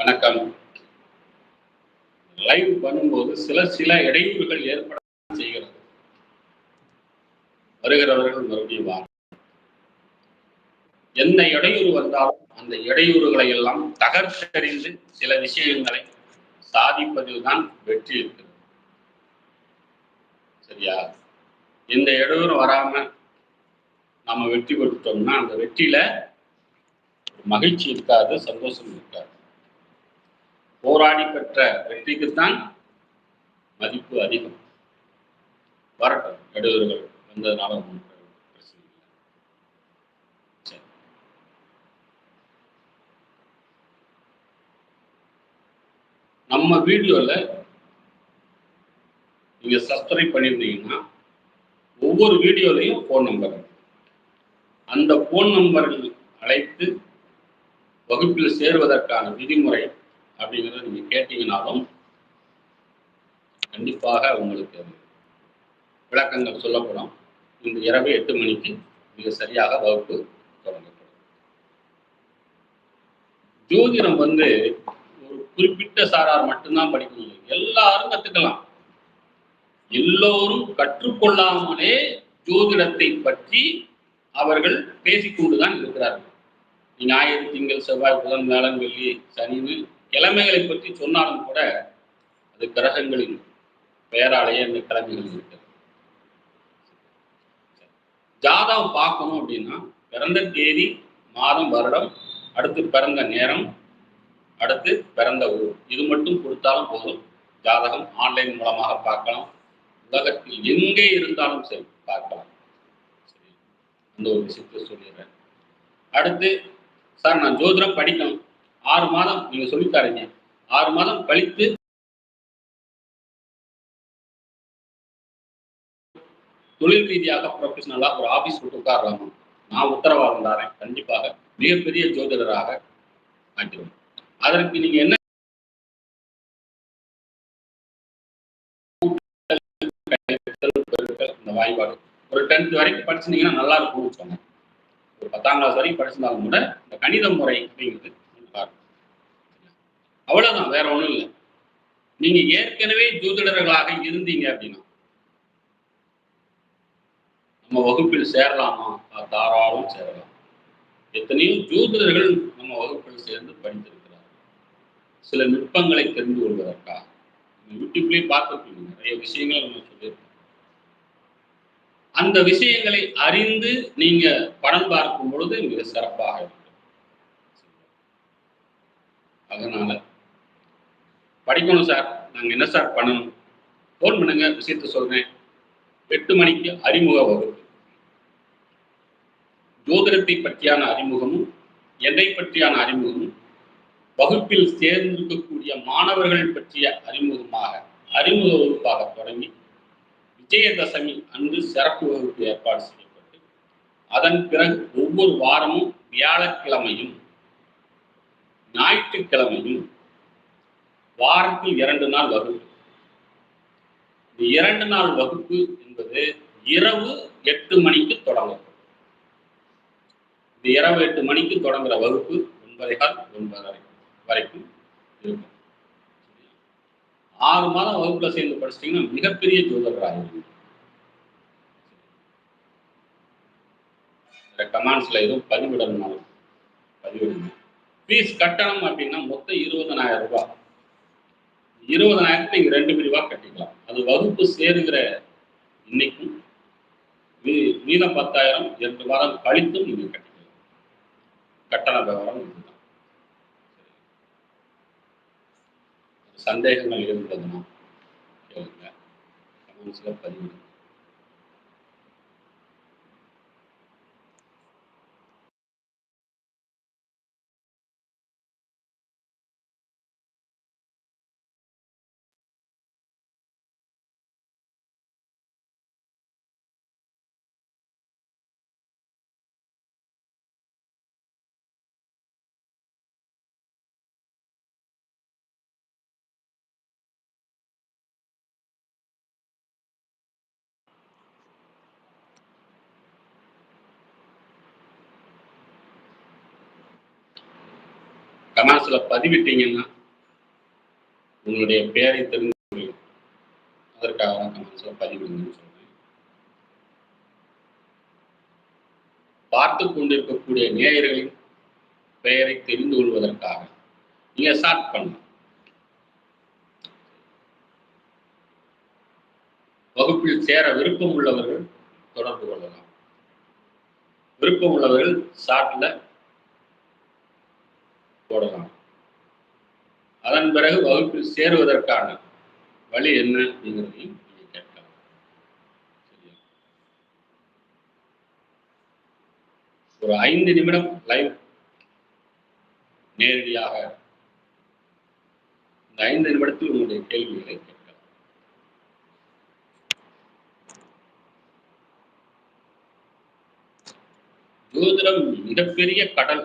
வணக்கம். லைவ் பண்ணும்போது சில சில இடையூறுகள் ஏற்பட செய்கிறது. வருகிறவர்கள் மறுபடியும் வாங்க. எந்த இடையூறு வந்தாலும் அந்த இடையூறுகளை எல்லாம் தகர்த்தெறிந்து சில விஷயங்களை சாதிப்பதில் தான் வெற்றி இருக்கிறது. சரியா? இந்த இடையூறு வராம நாம வெற்றி பெற்றுட்டோம்னா அந்த வெற்றியில மகிழ்ச்சி இருக்காது சந்தோஷம் இருக்காது. போராடி பெற்ற வெற்றிக்குத்தான் மதிப்பு அதிகம். வரட்டும் நடுவர்கள் வந்ததுனால ஒன்றும் பிரச்சனை இல்லை. நம்ம வீடியோல நீங்க சப்ஸ்கிரைப் பண்ணியிருந்தீங்கன்னா ஒவ்வொரு வீடியோலையும் ஃபோன் நம்பர் அந்த ஃபோன் நம்பரில் அழைத்து வகுப்பில் சேருவதற்கான விதிமுறை அப்படிங்கிறத நீங்க கேட்டீங்கனாலும் கண்டிப்பாக உங்களுக்கு விளக்கங்கள் சொல்லப்படும். இந்த இரவு எட்டு மணிக்கு மிக சரியாக வகுப்பு தொடங்கப்படும். ஜோதிடம் வந்து ஒரு குறிப்பிட்ட சாரார் மட்டும்தான் படிக்கணும். எல்லாரும் கத்துக்கலாம் எல்லோரும் கற்றுக்கொள்ளாமலே ஜோதிடத்தை பற்றி அவர்கள் பேசிக்கொண்டுதான் இருக்கிறார்கள். ஞாயிறு திங்கள் செவ்வாய் புதன் வியாழன் வெள்ளி சனின்னு கிழமைகளை பற்றி சொன்னாலும் கூட அது கிரகங்களின் பெயராலேயே அந்த கிழமைகள் இருக்கிறது ஜாதகம் பார்க்கணும் அப்படின்னா பிறந்த தேதி மாதம் வருடம் அடுத்து பிறந்த நேரம் அடுத்து பிறந்த ஊர். இது மட்டும் கொடுத்தாலும் போதும். ஜாதகம் ஆன்லைன் மூலமாக பார்க்கலாம். உலகத்தில் எங்கே இருந்தாலும் சரி பார்க்கலாம். சரி அந்த ஒரு விஷயத்தை சொல்லிடுறேன். அடுத்து சார் நான் ஜோதிடம் படிக்கணும். ஆறு மாதம் நீங்க சொல்லித்தாருங்க ஆறு மாதம் கழித்து தொழில் ரீதியாக ப்ரொஃபஷனலாக ஒரு ஆபீஸ் விட்டு உட்காரலாமா நான் உத்தரவாதம் தரேன். கண்டிப்பாக மிகப்பெரிய ஜோதிடராக ஆக்கிடுவேன் அதற்கு நீங்க என்ன இந்த வாய்ப்பாடு ஒரு டென்த் வரைக்கும் படிச்சிருந்தீங்கன்னா நல்லா இருக்கும்னு சொன்னேன். ஒரு பத்தாம் கிளாஸ் வரைக்கும் படிச்சிருந்தாலும் கூட இந்த கணித முறை அப்படிங்கிறது அவ்வளவுதான் வேற ஒண்ணும் இல்லை. நீங்க ஏற்கனவே ஜோதிடர்களாக இருந்தீங்க அப்படின்னா நம்ம வகுப்பில் சேரலாமா? தாராளம் சேரலாம். எத்தனையோ ஜோதிடர்கள் நம்ம வகுப்பில் சேர்ந்து படித்திருக்கிறார்கள். சில நுட்பங்களை தெரிந்து கொள்வதற்காக. நம்ம யூடியூப்லயே பார்த்துருப்பீங்க நிறைய விஷயங்கள் நம்ம சொல்லியிருக்கோம். அந்த விஷயங்களை அறிந்து நீங்க படம் பார்க்கும் பொழுது மிக சிறப்பாக இருக்கும். அதனால படிக்கணும் சார். நாங்கள் என்ன சார் பண்ணணும்? ஃபோன் பண்ணுங்க விஷயத்த சொல்றேன். எட்டு மணிக்கு அறிமுக வகுப்பு. ஜோதிடத்தை பற்றியான அறிமுகமும் என்னை பற்றியான அறிமுகமும் வகுப்பில் சேர்ந்திருக்கக்கூடிய மாணவர்கள் பற்றிய அறிமுகமாக அறிமுக வகுப்பாக தொடங்கி விஜயதசமி அன்று சிறப்பு வகுப்பு ஏற்பாடு செய்யப்பட்டு அதன் பிறகு ஒவ்வொரு வாரமும் வியாழக்கிழமையும் ஞாயிற்றுக்கிழமையும் வாரத்தில் இரண்டு நாள் வகுப்பு. இந்த இரண்டு நாள் வகுப்பு என்பது இரவு எட்டு மணிக்கு தொடங்கும். இந்த இரவு எட்டு மணிக்கு தொடங்குற வகுப்பு ஒன்பதை கால் ஒன்பதரை வரைக்கும் இருக்கும். ஆறு மாதம் வகுப்புல சேர்ந்து படிச்சிட்டீங்கன்னா மிகப்பெரிய ஜோதிடர் ஆகிடுவீங்க கமாண்ட்ஸ்ல எதுவும் பதிவிடணும்? பதிவிடுங்க ஃபீஸ் கட்டணம் அப்படின்னா மொத்தம் இருபதனாயிரம் ரூபாய். இருபதனாயிரத்தை நீங்க ரெண்டு பிரிவா கட்டிக்கலாம். அது வகுப்பு சேருகிற இன்னைக்கும் மீ- மீதம் பத்தாயிரம் எட்டு வாரம் கழித்தும் நீங்க கட்டிக்கலாம். கட்டண விவரம் இதுதான். சந்தேகங்கள் இருந்ததுன்னா கேளுங்க. கமெண்ட்ஸ்ல கமெண்ட்ஸ்ல பதிவிட்டீங்கன்னா உங்களுடைய பேரை தெரிந்து முடியும் அதற்காக தான் கமெண்ட்ஸ்ல பதிவிடுங்கன்னு சொல்றேன். பார்த்து கொண்டிருக்கக்கூடிய நேயர்களின் பெயரை தெரிந்து கொள்வதற்காக நீங்க ஸ்டார்ட் பண்ணலாம். வகுப்பில் சேர விருப்பம் உள்ளவர்கள் தொடர்பு கொள்ளலாம். விருப்பம் உள்ளவர்கள் ஷார்ட்ல போடலாம். அதன் பிறகு வகுப்பில் சேருவதற்கான வழி என்ன அப்படிங்கிறதையும் கேட்கலாம். சரியா? ஒரு ஐந்து நிமிடம் லைவ் நேரடியாக இந்த ஐந்து நிமிடத்தில் உங்களுடைய கேள்விகளை கேட்கலாம். ஜோதிடம் மிகப்பெரிய கடல்.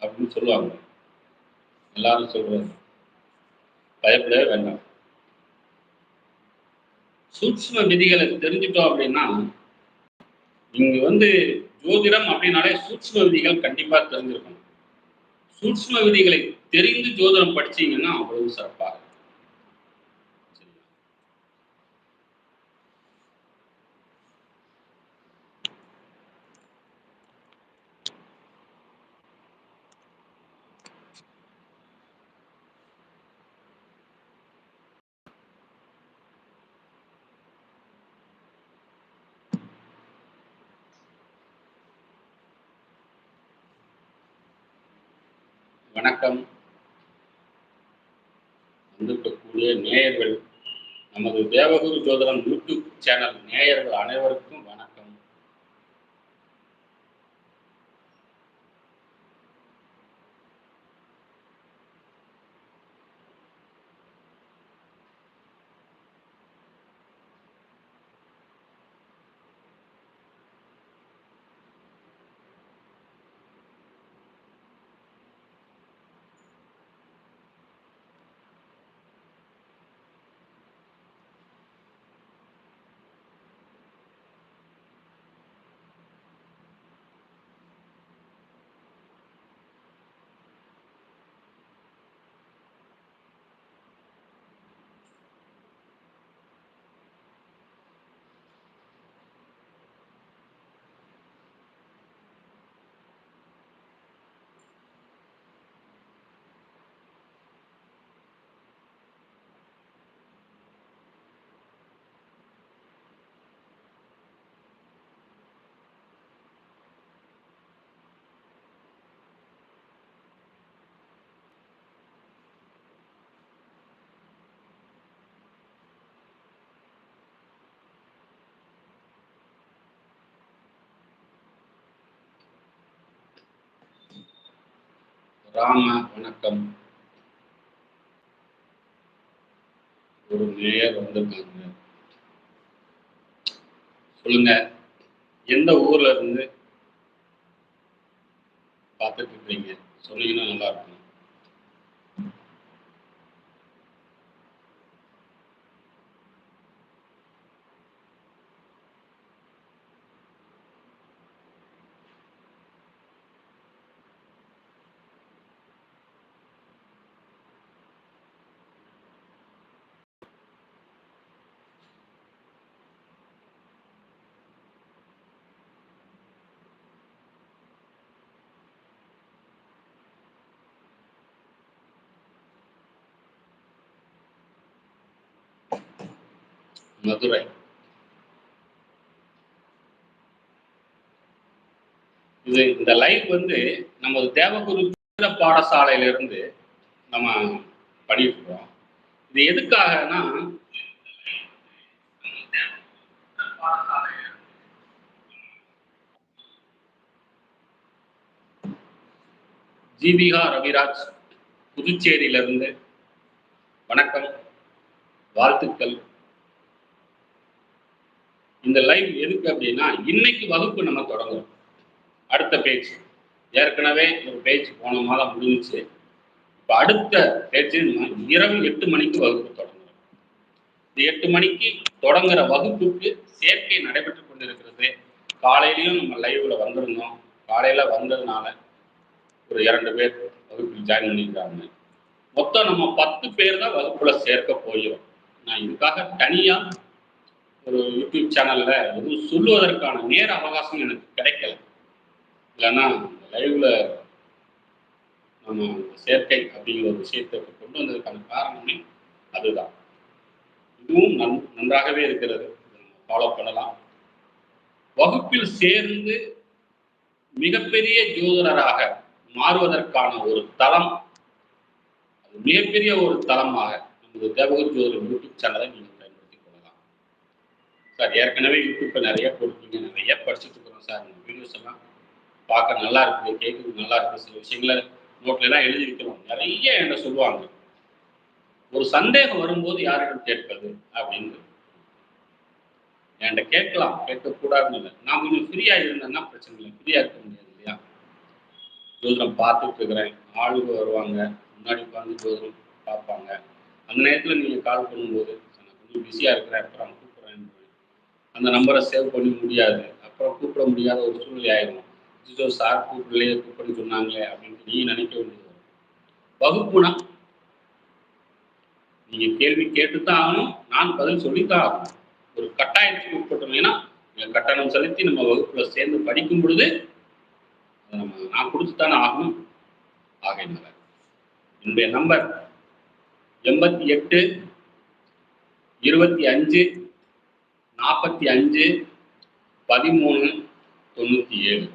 அப்படின்னு சொல்லுவாங்க. எல்லாரும் சொல்றது. பயப்படவே வேண்டாம். சூட்சும விதிகளை தெரிஞ்சுட்டோம் அப்படின்னா நீங்க வந்து ஜோதிடம் அப்படின்னாலே சூட்சும விதிகள் கண்டிப்பா தெரிஞ்சிருக்கணும். சூட்சும விதிகளை தெரிந்து ஜோதிடம் படிச்சீங்கன்னா அவ்வளவு சிறப்பாக நேயர்கள் நமது தேவகுரு ஜோதிடம் யூடியூப் சேனல் நேயர்கள் அனைவருக்கும் ராம வணக்கம். ஒரு நேயர் வந்திருக்காங்க சொல்லுங்க எந்த ஊர்ல இருந்து பார்த்துட்டு இருக்கீங்க சொன்னீங்கன்னா நல்லா இருக்கும். மதுரை. இது இந்த லைஃப் வந்து நமது தேவகுரு பாடசாலையிலிருந்து நம்ம பண்ணிட்டு இருக்கோம் இது எதுக்காகனா ஜீவிகா ரவிராஜ் புதுச்சேரியிலிருந்து வணக்கம் வாழ்த்துக்கள். இந்த லைவ் எதுக்கு அப்படின்னா இன்னைக்கு வகுப்பு நம்ம தொடங்குறோம். அடுத்த பேஜ் ஏற்கனவே ஒரு பேஜ் போன மாதம் முடிஞ்சிச்சு. இப்போ அடுத்த பேஜ் இரவு எட்டு மணிக்கு வகுப்பு தொடங்குறோம். இந்த எட்டு மணிக்கு தொடங்குற வகுப்புக்கு சேர்க்கை நடைபெற்று கொண்டிருக்கிறது. காலையிலையும் நம்ம லைவ்ல வந்திருந்தோம். காலையில வந்ததுனால ஒரு இரண்டு பேர் வகுப்பில் ஜாயின் பண்ணிக்கிறாங்க மொத்தம் நம்ம பத்து பேர் தான் வகுப்புல சேர்க்க போயிடும் நான் இதுக்காக தனியா ஒரு யூடியூப் சேனல்ல எதுவும் சொல்லுவதற்கான நேர அவகாசம் எனக்கு கிடைக்கல. இல்லைன்னா லைவ்ல நம்ம சேர்க்கை அப்படிங்கிற ஒரு விஷயத்தை கொண்டு வந்ததுக்கான காரணமே அதுதான். இதுவும் நன் நன்றாகவே இருக்கிறது. ஃபாலோ பண்ணலாம். வகுப்பில் சேர்ந்து மிகப்பெரிய ஜோதிடராக மாறுவதற்கான ஒரு தளம் அது மிகப்பெரிய ஒரு தளமாக நமது தேவகர் ஜோதிடர் யூடியூப் சேனலை நீங்கள் சார் ஏற்கனவே யூடியூப்ல நிறைய போட்டுருக்கீங்க நிறைய படிச்சுட்டு இருக்கிறோம் சார். இந்த வீடியோஸ் எல்லாம் பார்க்க நல்லா இருக்குது கேட்கறது நல்லா இருக்குது. சில விஷயங்களை நோட்ல எல்லாம் எழுதி வைக்கிறோம். நிறைய என்ன சொல்லுவாங்க. ஒரு சந்தேகம் வரும்போது யாரிடம் கேட்பது அப்படின்னு. என்கிட்ட கேட்கலாம் கேட்கக்கூடாதுன்னு இல்லை. நான் கொஞ்சம் ஃப்ரீயா இருந்தேன்னா பிரச்சனை இல்லை. ஃப்ரீயா இருக்க முடியாது இல்லையா? ஜோதிடம் பார்த்துட்டு இருக்கிறேன். ஆளுங்க வருவாங்க. முன்னாடி உட்காந்து ஜோதிடம் பார்ப்பாங்க. அந்த நேரத்தில் நீங்கள் கால் பண்ணும்போது நான் கொஞ்சம் பிஸியாக இருக்கிறேன். அப்புறம் அந்த நம்பரை சேவ் பண்ண முடியாது. அப்புறம் கூப்பிட முடியாத ஒரு சூழ்நிலை ஆயிரும். ஜிஜோ சார் கூப்பிடலையே கூப்பிட சொன்னாங்களே அப்படின்ட்டு நீ நினைக்க வேண்டியது வரும். வகுப்புனா நீங்க கேள்வி கேட்டுத்தான் ஆகணும். நான் பதில் சொல்லித்தான் ஆகணும். ஒரு கட்டாயத்துக்கு உட்பட்டோம்னா நீங்கள் கட்டணம் செலுத்தி நம்ம வகுப்புல சேர்ந்து படிக்கும் பொழுது நம்ம நான் கொடுத்துத்தானே ஆகணும். ஆகையினால என்னுடைய நம்பர் எண்பத்தி எட்டு இருபத்தி அஞ்சு நாற்பத்தி அஞ்சு பதிமூணு தொண்ணூற்றி ஏழு.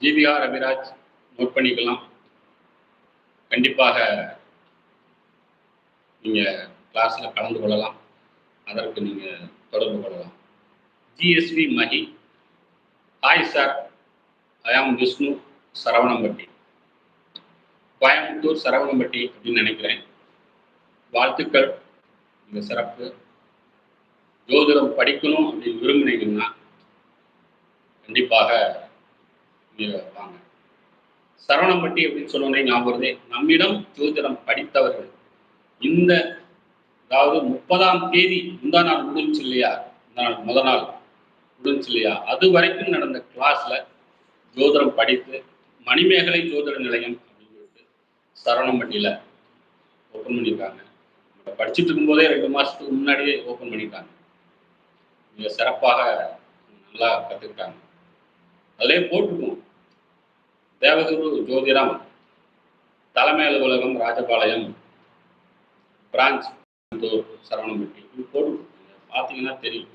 ஜிவிஆர் ரவிராஜ் நோட் பண்ணிக்கலாம். கண்டிப்பாக நீங்கள் கிளாஸில் கலந்து கொள்ளலாம். அதற்கு நீங்கள் தொடர்பு கொள்ளலாம். GSV Mahi hi sir I am Vishnu Saravanampatti Coimbatore Saravanampatti அப்படின்னு நினைக்கிறேன். வாழ்த்துக்கள். மிக சிறப்பு. ஜோதிடம் படிக்கணும் அப்படின்னு விரும்பினீங்கன்னா கண்டிப்பாக வாங்க. சரவணம்பட்டி அப்படின்னு சொன்னோடனே ஞாபகம் வருதே. நம்மிடம் ஜோதிடம் படித்தவர்கள் இந்த அதாவது முப்பதாம் தேதி முந்தா நாள் முடிஞ்சு இல்லையா? நாள் முத நாள் முடிஞ்சு இல்லையா? அது வரைக்கும் நடந்த கிளாஸ்ல ஜோதிடம் படித்து மணிமேகலை ஜோதிட நிலையம் அப்படின்னு சொல்லிட்டு சரவணம்பட்டியில ஓப்பன் பண்ணியிருக்காங்க. படிச்சுட்டு இருக்கும்போதே ரெண்டு மாசத்துக்கு முன்னாடியே ஓப்பன் பண்ணிட்டாங்க. மிக சிறப்பாக நல்லா கற்றுக்கிட்டாங்க அதிலே போட்டுக்கும் தேவகுரு ஜோதிடம் தலைமை அலுவலகம் ராஜபாளையம் பிரான்ச் சரவணம்பட்டி இது போட்டுக்கும் பார்த்தீங்கன்னா தெரியும்.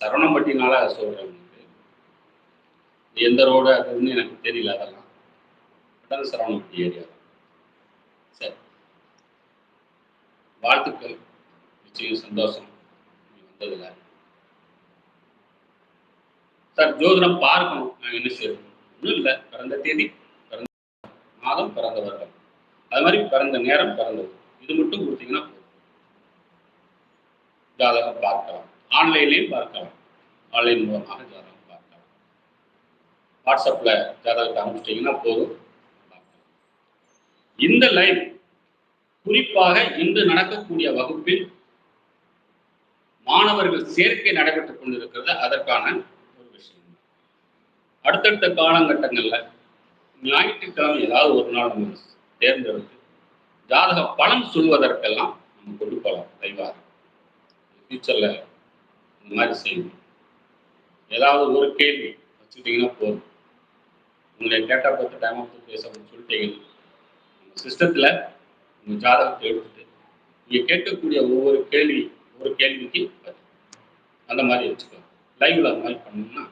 சரவணம்பட்டினால சொல்கிறேன் உங்களுக்கு. எந்த ரோடு அதுன்னு எனக்கு தெரியல அதெல்லாம். பட் அது சரவணம்பட்டி ஏரியா. சரி. வாழ்த்துக்கள். நிச்சயம் சந்தோஷம். நீ வந்ததில்லை சார் ஜோதிடம் பார்க்கணும். நாங்கள் என்ன செய்யணும்? ஒன்றும் இல்லை. பிறந்த தேதி பிறந்த மாதம் பிறந்த வருடம். அது மாதிரி பிறந்த நேரம் பிறந்தது. இது மட்டும் கொடுத்தீங்கன்னா போதும். ஜாதகம் பார்க்கலாம். ஆன்லைன்லையும் பார்க்கலாம். ஆன்லைன் மூலமாக ஜாதகம் பார்க்கலாம். வாட்ஸ்அப்பில் ஜாதகத்தை அனுப்பிச்சிட்டிங்கன்னா போதும். இந்த லைவ் குறிப்பாக இன்று நடக்கக்கூடிய வகுப்பில் மாணவர்கள் சேர்க்கை நடைபெற்றுக் கொண்டிருக்கிறது. அதற்கான அடுத்தடுத்த காலகட்டங்களில் ஞாயிற்றுக்கிழமை ஏதாவது ஒரு நாள் நம்ம தேர்ந்தெடுத்து ஜாதக பலன் சொல்வதற்கெல்லாம் நம்ம கொண்டு போகலாம் லைவாக ஃபியூச்சரில் இந்த மாதிரி செய்யணும். ஏதாவது ஒரு கேள்வி வச்சுட்டிங்கன்னா போதும். உங்களுடைய டேட்டா பத்து டைம் ஆஃப் பேச சொல்லிட்டீங்கன்னா சிஸ்டத்தில் உங்கள் ஜாதகத்தை எடுத்துட்டு நீங்கள் கேட்கக்கூடிய ஒவ்வொரு கேள்வி ஒவ்வொரு கேள்விக்கு அந்த மாதிரி வச்சுக்கலாம். லைவ்ல அந்த மாதிரி பண்ணோம்னா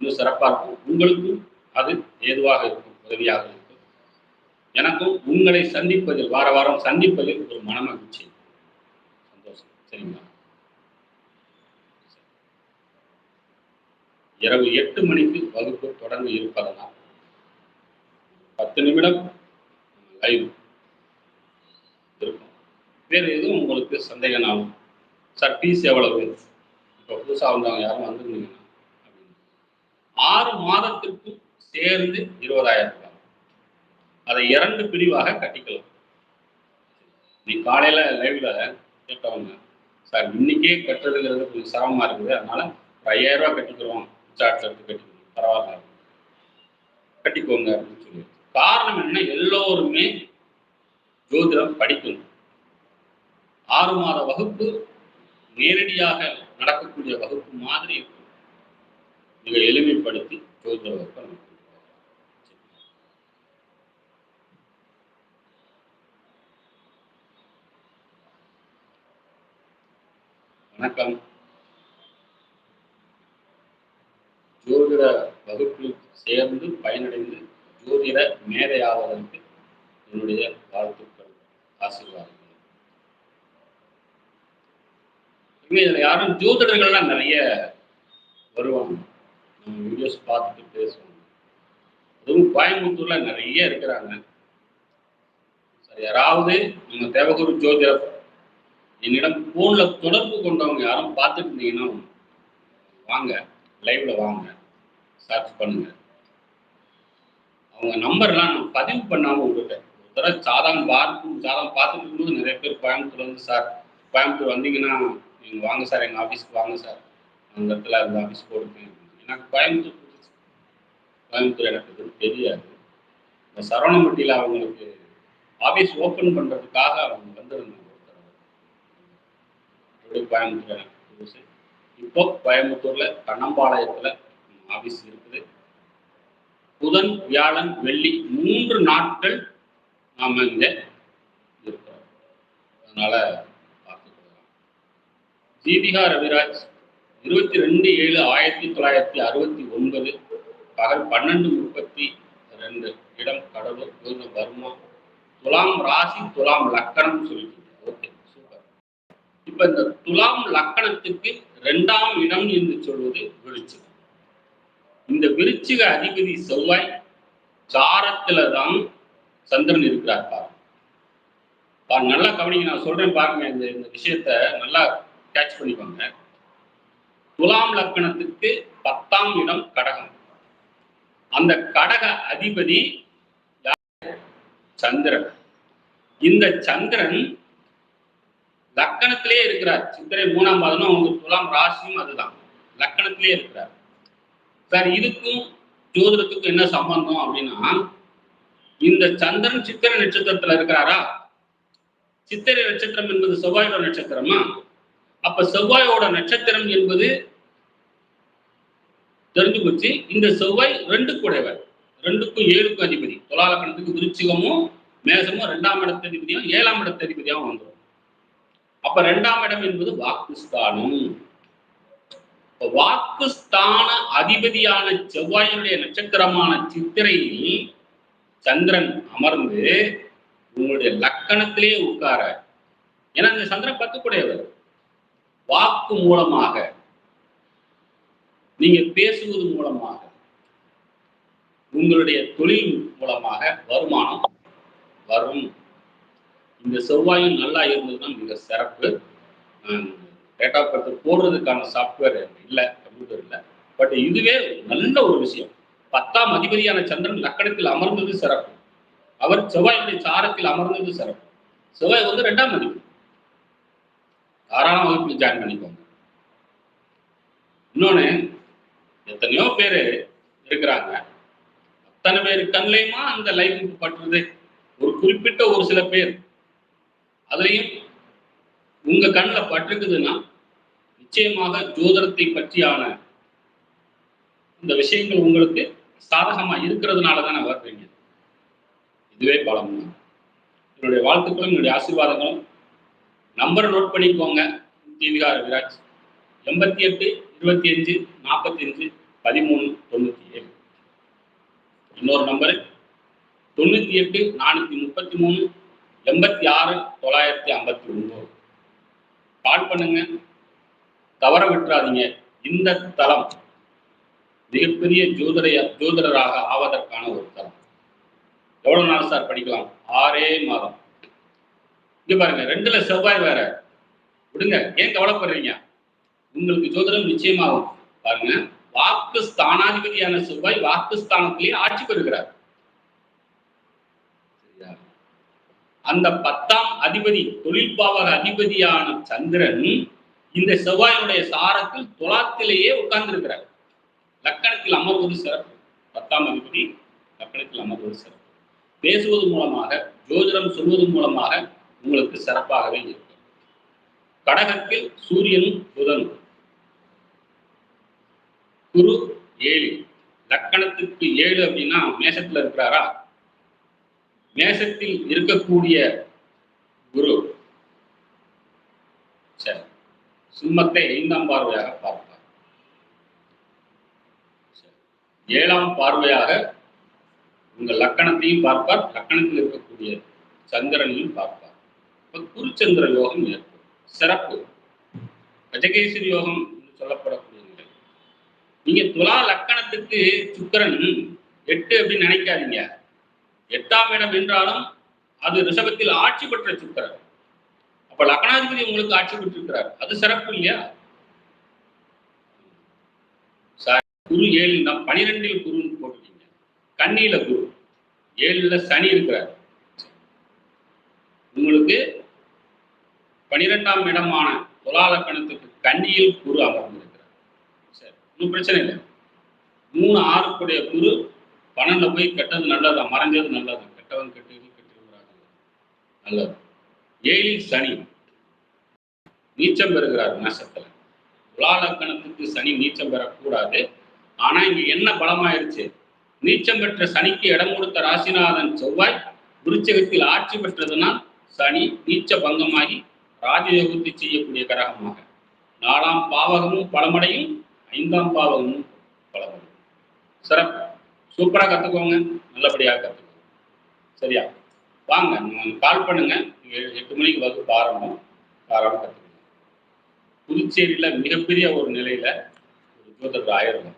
இன்னும் சிறப்பாக இருக்கும். உங்களுக்கும் அது ஏதுவாக இருக்கும் உதவியாக இருக்கும். எனக்கும் உங்களை சந்திப்பதில் வார வாரம் சந்திப்பதில் ஒரு மன மகிழ்ச்சி சந்தோஷம். சரிங்களா? இரவு எட்டு மணிக்கு வகுப்பு தொடர்ந்து இருப்பதனால் பத்து நிமிடம் லைவ் இருக்கும். வேறு எதுவும் உங்களுக்கு சந்தேகனாலும் சார் ஃபீஸ் எவ்வளவு? இப்போ புதுசாக வந்தவங்க யாரும் வந்துருந்தீங்கன்னா. ஆறு மாதத்திற்கு சேர்ந்து இருபதாயிரம் ரூபாய். அதை இரண்டு பிரிவாக கட்டிக்கலாம். நீ காலையில லைவ்ல கேட்டவங்க சார் இன்னைக்கே கட்டுறதுங்கிறது கொஞ்சம் சிரமமா இருக்குது. அதனால ஐயாயிரம் ரூபாய் கட்டிக்கிறோம். சார்ஜ் எடுத்து கட்டிக்கிறோம். பரவாயில்ல. கட்டிக்கோங்க அப்படின்னு சொல்லி. காரணம் என்ன? எல்லோருமே ஜோதிடம் படிக்கணும். ஆறு மாத வகுப்பு நேரடியாக நடக்கக்கூடிய வகுப்பு மாதிரி இருக்கும். மிக எளிமைப்படுத்தி ஜோதிட வகுப்பை வணக்கம். ஜோதிட வகுப்பில் சேர்ந்து பயனடைந்து ஜோதிட மேதையாவதற்கு என்னுடைய வாழ்த்துக்கள் ஆசீர்வாதங்கள். இங்க இதுல யாரும் ஜோதிடர்கள்லாம் நிறைய வருவாங்க. வீடியோஸ் பார்த்துட்டு பேசுவாங்க அதுவும் கோயம்புத்தூர்ல நிறைய இருக்கிறாங்க. சார் யாராவது நீங்க தேவகுரு ஜோதிடர் என்னிடம் போன்ல தொடர்பு கொண்டவங்க யாரும் பார்த்துட்டு இருந்தீங்கன்னா வாங்க லைவ்ல வாங்க சர்ச் பண்ணுங்க. அவங்க நம்பர்லாம் நான் பதிவு பண்ணாம விட்டுட்டேன். ஒரு தடவை சாதாரண பார்த்து சாதாரண பார்த்துட்டு இருக்கும்போது நிறைய பேர் கோயம்புத்தூர் வந்து சார் கோயம்புத்தூர் வந்தீங்கன்னா நீங்க வாங்க சார் எங்க ஆஃபீஸ்க்கு வாங்க சார் அந்த இடத்துல அந்த ஆஃபீஸ் போட்டு எனக்கு கோயம்புத்தூர் புதுசு. கோயம்புத்தூர் எனக்கு எதுவும் தெரியாது. இந்த சரவணம்பட்டியில் அவங்களுக்கு ஆஃபீஸ் ஓப்பன் பண்ணுறதுக்காக அவங்க வந்திருந்தாங்க ஒருத்தர் கோயம்புத்தூர் எனக்கு புதுசு இப்போ கோயம்புத்தூரில் தன்னம்பாளையத்தில் ஆபீஸ் இருக்குது. புதன் வியாழன் வெள்ளி மூன்று நாட்கள் நாம் இங்கே இருக்கிறோம். அதனால் பார்த்துக்கலாம். தீபிகா ரவிராஜ் இருபத்தி ரெண்டு ஏழு ஆயிரத்தி தொள்ளாயிரத்தி அறுபத்தி ஒன்பது பகல் பன்னெண்டு முப்பத்தி ரெண்டு இடம் கடவுள் யோக பர்மா துலாம் ராசி துலாம் லக்கணம் சொல்லிட்டு ஓகே சூப்பர் இப்ப இந்த துலாம் லக்கணத்துக்கு ரெண்டாம் இடம் என்று சொல்வது விருச்சிகம். இந்த விருச்சிக அதிபதி செவ்வாய் சாரத்துல தான் சந்திரன் இருக்கிறார் பாருங்க. பாருங்க, நல்லா கவனிங்க நான் சொல்றேன் பாருங்க இந்த இந்த விஷயத்த நல்லா கேட்ச் பண்ணிக்கோங்க. துலாம் லக்கணத்துக்கு பத்தாம் இடம் கடகம். அந்த கடக அதிபதி சந்திரன். இந்த சந்திரன் லக்கணத்திலே இருக்கிறார். சித்திரை மூணாம் பாதமும் அவங்க துலாம் ராசியும் அதுதான். லக்கணத்திலே இருக்கிறார். சார் இதுக்கும் ஜோதிடத்துக்கும் என்ன சம்பந்தம் அப்படின்னா இந்த சந்திரன் சித்திரை நட்சத்திரத்துல இருக்கிறாரா? சித்திரை நட்சத்திரம் என்பது செவ்வாயோட நட்சத்திரமா? அப்ப செவ்வாயோட நட்சத்திரம் என்பது தெரிஞ்சு போச்சு இந்த செவ்வாய் ரெண்டு கூடையவர் ரெண்டுக்கும் ஏழுக்கும் அதிபதி. துலாலக்கணத்துக்கு விருச்சிகமும் மேசமும் ரெண்டாம் இடத்து அதிபதியும் ஏழாம் இடத்து அதிபதியாகவும் வந்துடும் அப்ப ரெண்டாம் இடம் என்பது வாக்குஸ்தானம். வாக்குஸ்தான அதிபதியான செவ்வாயினுடைய நட்சத்திரமான சித்திரையில் சந்திரன் அமர்ந்து உங்களுடைய லக்கணத்திலே உட்கார. ஏன்னா இந்த சந்திரன் பத்துக்குடையவர் வாக்கு மூலமாக நீங்க பேசுவது மூலமாக உங்களுடைய தொழில் மூலமாக வருமானம் வரும். இந்த செவ்வாயும் நல்லா இருந்ததுன்னா மிக சிறப்பு. டேட்டா பர்த் போடுறதுக்கான சாஃப்ட்வேர் இல்லை கம்ப்யூட்டர் இல்லை. பட் இதுவே நல்ல ஒரு விஷயம். பத்தாம் அதிபதியான சந்திரன் லக்கணத்தில் அமர்ந்தது சிறப்பு. அவர் செவ்வாயுடைய சாரத்தில் அமர்ந்தது சிறப்பு. செவ்வாய் வந்து ரெண்டாம் அதிபதி. தாராள வகுப்பில் ஜாயின் பண்ணிக்கோங்க. இன்னொன்னு எத்தனையோ பேர் இருக்கிறாங்க. அத்தனை பேர் கண்லையுமா அந்த லைவ் பட்டுறது ஒரு குறிப்பிட்ட ஒரு சில பேர். அதுலேயும் உங்க கண்ணில் பட்டிருக்குதுன்னா நிச்சயமாக ஜோதிடத்தை பற்றியான இந்த விஷயங்கள் உங்களுக்கு சாதகமா இருக்கிறதுனால தானே வர்றீங்க. இதுவே பலம். என்னுடைய வாழ்த்துக்களும் என்னுடைய ஆசீர்வாதங்களும். நம்பரை நோட் பண்ணிக்கோங்க. தீவிகா ரவிராஜ் எண்பத்தி எட்டு இருபத்தி அஞ்சு நாற்பத்தி அஞ்சு பதிமூணு தொண்ணூத்தி ஏழு. இன்னொரு நம்பரு தொண்ணூத்தி எட்டு நானூத்தி முப்பத்தி மூணு எண்பத்தி ஆறு தொள்ளாயிரத்தி ஐம்பத்தி ஒன்பது. கால் பண்ணுங்க. தவற விட்டுறாதீங்க. இந்த தளம் மிகப்பெரிய ஜோதிடைய ஜோதிடராக ஆவதற்கான ஒரு தளம். எவ்வளவு நாள் சார் படிக்கலாம்? ஆறே மாதம். இங்க பாருங்க ரெண்டுல செவ்வாய் வேற. விடுங்க ஏன் கவலைப்படுறீங்க? உங்களுக்கு ஜோதிடம் நிச்சயமாகும். பாருங்க. வாக்கு ஸ்தானாதிபதியான செவ்வாய் வாக்கு ஸ்தானத்திலேயே ஆட்சி பெறுகிறார். அந்த பத்தாம் அதிபதி தொழில்பாவக அதிபதியான சந்திரன் இந்த செவ்வாயினுடைய சாரத்தில் துலாத்திலேயே உட்கார்ந்திருக்கிறார். லக்கணத்தில் அமர்வது சிறப்பு. பத்தாம் அதிபதி லக்கணத்தில் அமர்வது சிறப்பு. பேசுவது மூலமாக ஜோதிடம் சொல்வது மூலமாக உங்களுக்கு சிறப்பாகவே இருக்கும். கடகத்தில் சூரியனும் புதனும். குரு ஏழு. லக்கணத்துக்கு ஏழு அப்படின்னா மேஷத்துல இருக்கிறாரா? மேஷத்தில் இருக்கக்கூடிய குரு. சரி. சிம்மத்தை ஐந்தாம் பார்வையாக பார்ப்பார். ஏழாம் பார்வையாக உங்கள் லக்கணத்தையும் பார்ப்பார். லக்கணத்தில் இருக்கக்கூடிய சந்திரனையும் பார்ப்பார். இப்ப குருச்சந்திர யோகம் ஏற்படும். சிறப்பு. கஜகேசரி யோகம் சொல்லப்படும் நீங்க துலா லக்கணத்துக்கு சுக்கரன் எட்டு அப்படின்னு நினைக்காதீங்க. எட்டாம் இடம் என்றாலும் அது ரிஷபத்தில் ஆட்சி பெற்ற சுக்கரன். அப்ப லக்னாதிபதி உங்களுக்கு ஆட்சி பெற்றிருக்கிறார். அது சிறப்பு இல்லையா? குரு ஏழு பனிரெண்டில் குருன்னு போட்டுட்டீங்க. கண்ணியில குரு. ஏழுல சனி இருக்கிறார். உங்களுக்கு பனிரெண்டாம் இடமான துலா லக்கணத்துக்கு குரு அமர்ந்து ஒன்றும் பிரச்சனை இல்லை. மூணு ஆறுக்குடைய குரு பன்னெண்டுல போய் கெட்டது நல்லதா? மறைஞ்சது நல்லது? கெட்டவன் கெட்டது கெட்டிருக்கிறாங்க நல்லது. ஏழில் சனி. நீச்சம் பெறுகிறார் மேசத்துல உலாலக்கணத்துக்கு சனி நீச்சம் பெறக்கூடாது. ஆனா இங்க என்ன பலமாயிருச்சு? நீச்சம் பெற்ற சனிக்கு இடம் கொடுத்த ராசிநாதன் செவ்வாய் விருச்சகத்தில் ஆட்சி பெற்றதுனால் சனி நீச்ச பங்கமாகி ராஜயோகத்தை செய்யக்கூடிய கரகமாக. நாலாம் பாவகமும் பலமடையும். ஐந்தாம் பாவமும் பழகும் சிறப்பு. சூப்பரா கத்துக்கோங்க. நல்லபடியா கத்துக்கோங்க. சரியா? வாங்க கால் பண்ணுங்க. எட்டு மணிக்கு வகுப்பு ஆரம்பம். தாராளம் கத்துக்கோங்க புதுச்சேரியில மிகப்பெரிய ஒரு நிலையில ஒரு ஜோதிடர் ஆயிரம்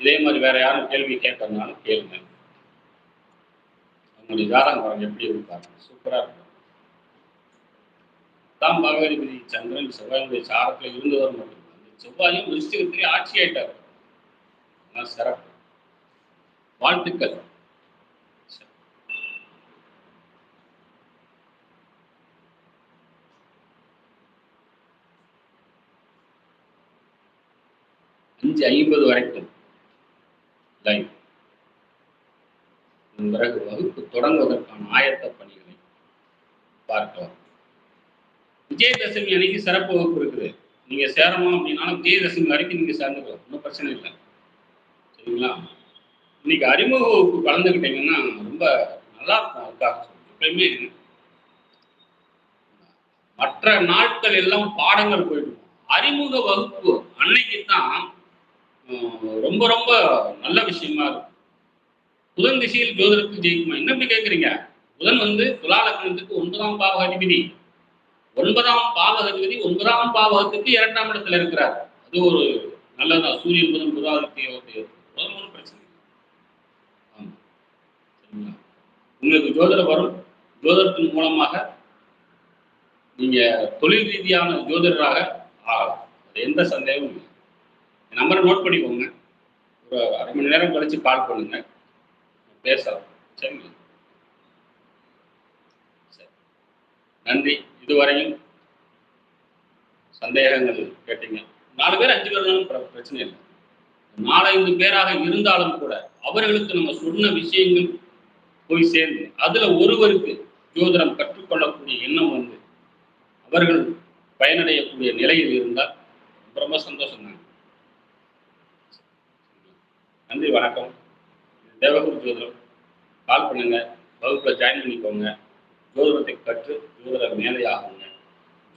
இதே மாதிரி வேற யாரும் கேள்வி கேட்கறதுனாலும் கேளுங்க. உங்களுடைய ஜாதகம் பாருங்க எப்படி இருக்கு சூப்பரா இருக்கும் தாம் பாகாதிபதி சந்திரன் செவ்வாயுடைய சாரத்தில் இருந்தவர் மட்டும். அந்த செவ்வாயும் விருஷ்டிகத்திலே ஆட்சி ஆயிட்டார். சிறப்பு. வாழ்த்துக்கள். அஞ்சு ஐம்பது வரைக்கும். லைவ் பிறகு வகுப்பு தொடங்குவதற்கான ஆயத்த பணிகளை பார்க்கலாம். விஜயதசமி அன்னைக்கு சிறப்பு வகுப்பு இருக்குது. நீங்க சேரணும் அப்படின்னாலும் விஜயதசமி வரைக்கும் நீங்க சேர்ந்துக்கலாம். ஒன்றும் பிரச்சனை இல்லை. சரிங்களா? இன்னைக்கு அறிமுக வகுப்பு கலந்துக்கிட்டீங்கன்னா ரொம்ப நல்லா இருக்கும். அதுக்காக எப்பயுமே மற்ற நாட்கள் எல்லாம் பாடங்கள் போயிடும் அறிமுக வகுப்பு அன்னைக்கு தான் ரொம்ப ரொம்ப நல்ல விஷயமா இருக்கும். புதன் திசையில் ஜோதிடத்தில் ஜெயிக்குமா? என்ன இப்படி கேட்குறீங்க புதன் வந்து துலா லக்னத்துக்கு ஒன்பதாம் பாவ அதிபதி. ஒன்பதாம் பாவகதிபதி ஒன்பதாம் பாவகத்துக்கு இரண்டாம் இடத்துல இருக்கிறார். அது ஒரு நல்லதா? சூரியன் புதன் புதாதித்ய யோகத்தை ஒன்றும் பிரச்சனை. சரிங்களா? உங்களுக்கு ஜோதிடம் வரும். ஜோதிடத்தின் மூலமாக நீங்க தொழில் ரீதியான ஜோதிடராக ஆகலாம். அது எந்த சந்தேகமும் இல்லை. என் நம்பரை நோட் பண்ணிக்கோங்க. ஒரு அரை மணி நேரம் கழிச்சு கால் பண்ணுங்க. பேசலாம். சரிங்களா? சரி. நன்றி. இதுவரையும் சந்தேகங்கள் கேட்டீங்க. நாலு பேர் அஞ்சு பேர்னாலும் பிர- பிரச்சனை இல்லை. நாலஞ்சு பேராக இருந்தாலும் கூட அவர்களுக்கு நம்ம சொன்ன விஷயங்கள் போய் சேர்ந்து அதுல ஒருவருக்கு ஜோதிடம் கற்றுக்கொள்ளக்கூடிய எண்ணம் வந்து அவர்கள் பயனடையக்கூடிய நிலையில் இருந்தால் ரொம்ப சந்தோஷம் தான் நன்றி வணக்கம். தேவகுரு ஜோதிடம். கால் பண்ணுங்க. வகுப்புல ஜாயின் பண்ணிக்கோங்க. ஜோதிடத்தை கற்று ஜோதிட மேலையாகுங்க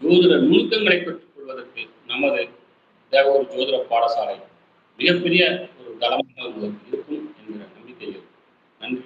ஜோதிட நுணுக்கங்களை பெற்றுக் கொள்வதற்கு நமது தேவூர் ஜோதிட பாடசாலை மிகப்பெரிய ஒரு தளமாக இருக்கும் என்கிற நம்பிக்கை நன்றி.